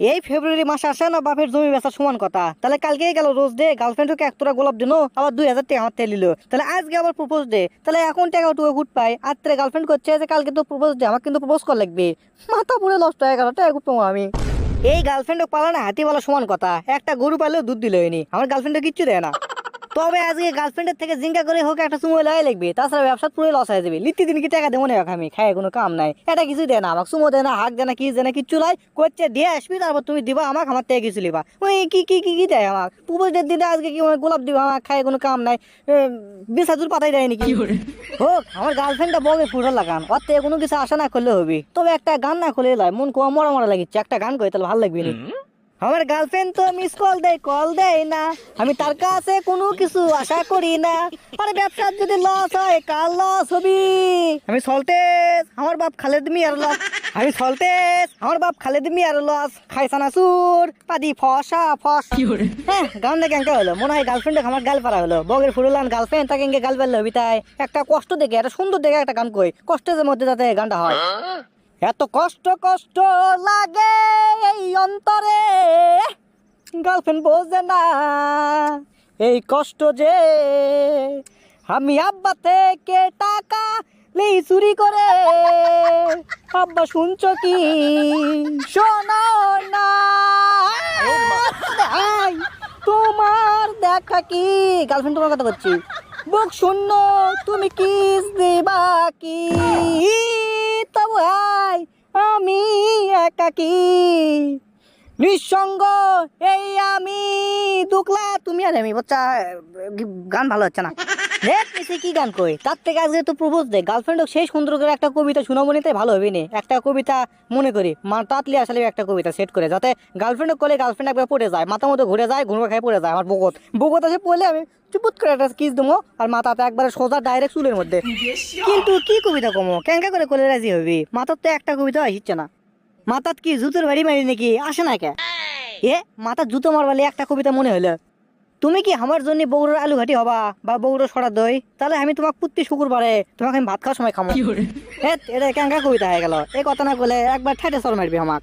এই ফেব্রুয়ারি মাসে আসে না বাপের জমি বেচা সমান কথা। তাহলে কালকে গেল রোজ ডে গার্লফ্রেন্ডকে এক তোরা গোলাপ দিন, আবার দুই হাজার টাকা আমার নিল। তাহলে আজকে আবার প্রপোজ দে। তাহলে এখন টাকা টুকু গুট পাই আর তোরা গার্লফ্রেন্ড করছে যে কালকে তো প্রপোজ ডে আমার কিন্তু প্রপোজ করা লাগবে। মাথা পুরো নষ্ট হয়ে গেল, টাকা পাবো আমি? এই গার্লফ্রেন্ড পালা না, হাতি বলা সমান কথা। একটা গরু পালেও দুধ দিল আমার গার্লফ্রেন্ড কিচ্ছু দেয় না। তবে আজকে গার্লফ্রেন্ডের থেকে জিঙ্কা করে হোক একটা সময় লাগাই লাগবে তাছাড়া ব্যবসা পুরো লস হয়ে যাবে। লিত্তি দিন কি টাকা দেবো না আমি? খাই কোনো কাম নাই। এটা কিছু দেয় না। আমাকে সুমো দেয় না হাক দেয় না কি দেয় না কিচ্ছু নাই। করছে দিয়ে আসবি তারপর তুমি দিবা আমাকে আমার থেকে কিছু লিবা ওই কি কি কি কি দেয় আমাকে? ডের দিনে আজকে কি গোলাপ দিবা আমার খাই কোনো কাম নাই। বিশ হাজার পাতাই দেয় নাকি হোক আমার গার্লফ্রেন্ডটা বগে ফুটল লাগান ওর থেকে কোনো কিছু আশা না করলে হবে। তবে একটা গান না খুলে লাই মন কোয়া মরা মরা লাগিচ্ছে। একটা গান করে তাহলে ভালো লাগবে না। আমার গার্লফ্রেন্ড তো মিস কল দেয় কল দেয় না। আমি তার কাছে কোনো কিছু আশা করি না। আরে ব্যবসার যদি লস হয় কার লস হবি? আমি সলতেস আমার বাপ খালেদ মিয়ার লস আমি সলতেস আমার বাপ খালেদ মিয়ার লস খাইসানা সুর পাদি ফসা ফস। হ্যাঁ গানটা কেঙ্কা হলো? মনে হয় গার্লফ্রেন্ডে আমার গাল পারা হলো। বগের ফুরুলান গার্লফ্রেন্ড তাকে কেঙ্কে গাল পারলে হবি তাই। একটা কষ্ট দেখে একটা সুন্দর দেখে একটা গান কই। কষ্টের মধ্যে যাতে গানটা হয়। এত কষ্ট কষ্ট লাগে এই অন্তরে। গার্লফ্রেন্ড বোঝে না এই কষ্ট যে। আমি আব্বা থেকে টাকা নেই চুরি করে। আব্বা শুনছো কি? শোনো না। তোমার দেখা কি? গার্লফ্রেন্ড তোমার কথা বলছি। বুক শূন্য তুমি কিস দেবা কি? আই, আমি একাকি নিঃসঙ্গ, এই আমি দুকলা তুমি আর আমি, বাচ্চা গান ভালো হচ্ছে না। নিচে কি গান কই তার থেকে আজকে তো প্রপোজ দে গার্লফ্রেন্ড সেই সুন্দর করে একটা কবিতা শোনাবো নিতে ভালো হবে নি। একটা কবিতা মনে করি, মা তাতলি আসলে একটা কবিতা সেট করে, যাতে গার্লফ্রেন্ড কোলে গার্লফ্রেন্ড একবার পড়ে যায়, মাথা মতো ঘুরে যায় ঘুরবা খাই পড়ে যায়, আমার বকত বকত আছে পড়লে আমি চুপুত করে একটা কিস দেবো, আর মাথাতে একবারে সোজা ডাইরেক্ট চুলের মধ্যে। কিন্তু কি কবিতা কমো? কেঙ্কা করে কোলে রাজি হবি? মাথার তো একটা কবিতা আসছে না। মাথাত কি জুতোর বাড়ি মারি নাকি? আসে না কে এ মাথার জুতো মারবালে একটা কবিতা মনে হলো তুমি কি আমার জন্য বগুড়ার আলু ঘাটি হবা বা বগুড়ার সরা দই? তাহলে আমি তোমাকে প্রতি শুক্রবারে তোমাকে আমি ভাত খাওয়ার সময় খামো। হেৎ, এটা কেঙ্কা কবিতা হয়ে গেল। এই কথা না বলে একবার ঠাইটে সর মারবি আমার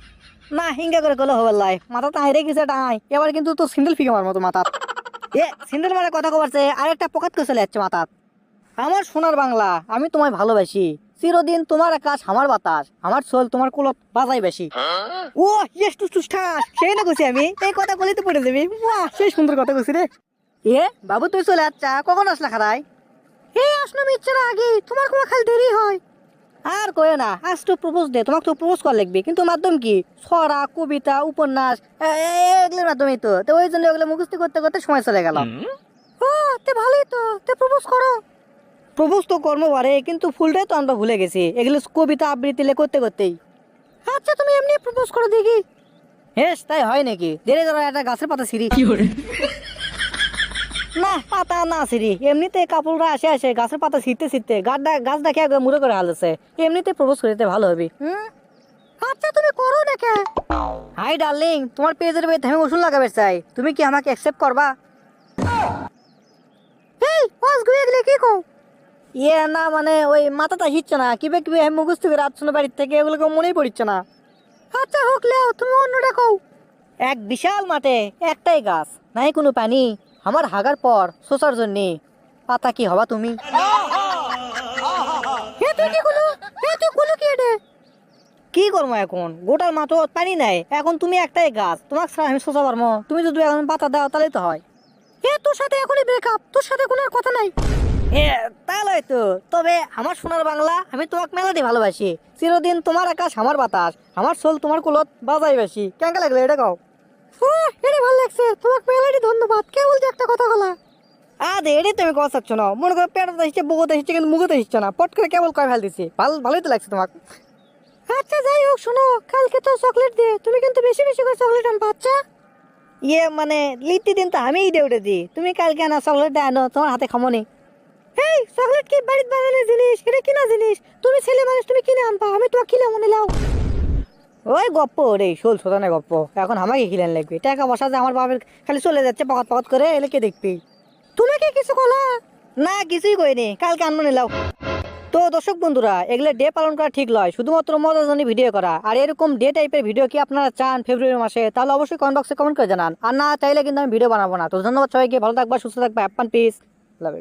না হিঙ্গা করে গেলে হবে লাই মাথা তো আইরে গেছে টাই এবার কিন্তু তো সিন্ডেল ফিকে মার মতো মাথাত এ সিন্ডেল মারা কথা কবারছে আরেকটা পকাত করে চলে যাচ্ছে মাথাত আমার সোনার বাংলা আমি তোমায় ভালোবাসি। চিরদিন তোমার আকাশ আমার বাতাস আমার সোল তোমার কুলত বাজাই বেশি। ও ইয়েস টুস টুস ঠাস সেই না কইছি আমি। এই কথা বলেই তো পড়ে যাবি। বাহ সেই সুন্দর কথা কইছি রে। এ বাবু তুই চলে আচ্ছা কখন আসলা খারাই? এই আসলাম আমি ইচ্ছে আগে। তোমার কোনো খালি দেরি হয়? আর কয়ে না আজ তো প্রপোজ দে তোমাকে তো প্রপোজ করা লাগবে। কিন্তু মাধ্যম কি? ছড়া কবিতা উপন্যাস এ- এ- এগুলোর মাধ্যমেই তো। তো ওই জন্য ওগুলো মুখস্থ করতে করতে সময় চলে গেল। ও তে ভালোই তো। তে প্রপোজ করো। প্রপোজ তো কর্ম পারে কিন্তু ফুলটাই তো আমরা ভুলে গেছি। এগুলো কবিতা আবৃত্তি করতে করতেই। আচ্ছা তুমি এমনি প্রপোজ করো দেখি। হেস তাই হয় নাকি? ধীরে ধরো একটা গাছের পাতা সিঁড়ি কি করে? না পাতা না সিঁড়ি এমনিতে কাপড়রা আসে আসে গাছের পাতা ছিঁড়তে ছিঁড়তে গাছটা গাছটা খেয়ে মুড়ে করে হালছে। এমনিতে প্রপোজ করিতে ভালো হবে। আচ্ছা তুমি করো না কে হাই ডার্লিং তোমার পেজের বেদ আমি ওষুধ লাগাবে চাই। তুমি কি আমাকে অ্যাকসেপ্ট করবা? এই পাঁচ ঘুরে গেলে কি কও? ইয়ে না মানে ওই মাথাটা হিচ্ছে না, কিবে কিবে আমি করে আসছো বাড়ির থেকে এগুলোকে মনেই পড়ছে না। আচ্ছা হোক, লেও, তুমি অন্যটা কও। এক বিশাল মাঠে একটাই গাছ, নাই কোনো পানি, আমার হাগার পর শোষার জন্য। পাতা কি হবা তুমি? কি কি করব এখন? গোটার মাঠও পানি নাই, এখন তুমি একটাই গাছ, তোমাকে ছাড়া আমি সোজা পারব তুমি যদি এখন পাতা দাও তাহলে তো হয়। এ তোর সাথে এখনই ব্রেকআপ তোর সাথে কোনো কথা নাই। এ তাহলে তো। তবে আমার সোনার বাংলা আমি তোমাকে মেলাটি ভালোবাসি। চিরদিন তোমার আকাশ, আমার বাতাস, আমার সোল তোমার কুলত বাজাই বেশি। কেঙ্কা লাগল এটা কও? এটা ভালো লাগছে। তোমাকে মেলাটি ধন্যবাদ। কে বলছে একটা কথা বলা আদে এটাই তুমি কথা চাচ্ছ না। মনে করো পেটতে হিসছে বুকতে হিসছে কিন্তু মুখতে হিসছে না। পট করে কেবল কয় ফেল দিছি। ভালো, ভালোই তো লাগছে তোমাকে। আচ্ছা যাই হোক, শোনো। কালকে তো চকলেট দে তুমি কিন্তু বেশি বেশি করে চকলেট আনবা আচ্ছা? ইয়ে মানে লিট্টি দিন তো আমিই দে উঠে দিই তুমি কালকে আনা চকলেট আনো, তোমার হাতে খামনি এই, চকলেট কি বাড়িতে বানানো জিনিস? এটা কিনা জিনিস? তুমি ছেলে মানুষ, তুমি কিনে আনবা? আমি তোমাকে কিনে মনে লাও ওই গপ্প রে, শোল শোধানে গপ্প। এখন আমাকে কিলেন লাগবে টাকা বসা যে আমার বাপের খালি চলে যাচ্ছে পকাত পকাত করে, এলে কে দেখবি? তুমি কি কিছু কলা? না, কিছুই কইনি। কালকে আনব নিলাও তো দর্শক বন্ধুরা, এগুলো ডে পালন করা ঠিক নয় শুধুমাত্র মজার জন্য ভিডিও করা। আর এরকম ডে টাইপের ভিডিও কি আপনারা চান ফেব্রুয়ারি মাসে? তাহলে অবশ্যই কমেন্ট বক্সে কমেন্ট করে জানান। আর না, চাইলে কিন্তু আমি ভিডিও বানাবো না। তো ধন্যবাদ সবাইকে। ভালো থাকবা, সুস্থ থাকবা। হ্যাপান পিস লাভ